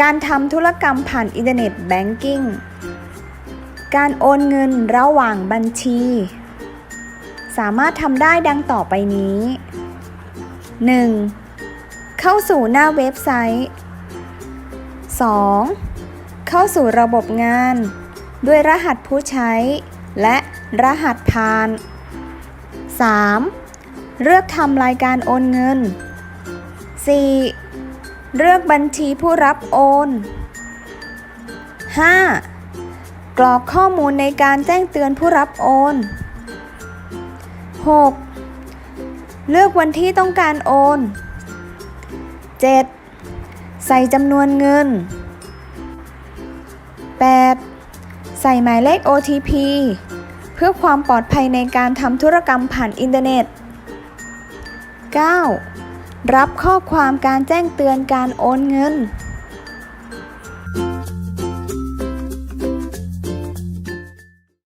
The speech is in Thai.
การทำธุรกรรมผ่านอินเทอร์เน็ตแบงกิ้ง การโอนเงินระหว่างบัญชี สามารถทำได้ดังต่อไปนี้ 1. เข้าสู่หน้าเว็บไซต์ 2. เข้าสู่ระบบงาน ด้วยรหัสผู้ใช้ และรหัสผ่าน 3. เลือกทำรายการโอนเงิน 4. เลือกบัญชีผู้รับโอน 5. กรอกข้อมูลในการแจ้งเตือนผู้รับโอน 6. เลือกวันที่ต้องการโอน 7. ใส่จำนวนเงิน 8. ใส่หมายเลข OTP เพื่อความปลอดภัยในการทำธุรกรรมผ่านอินเทอร์เน็ต 9. รับข้อความการแจ้งเตือนการโอนเงิน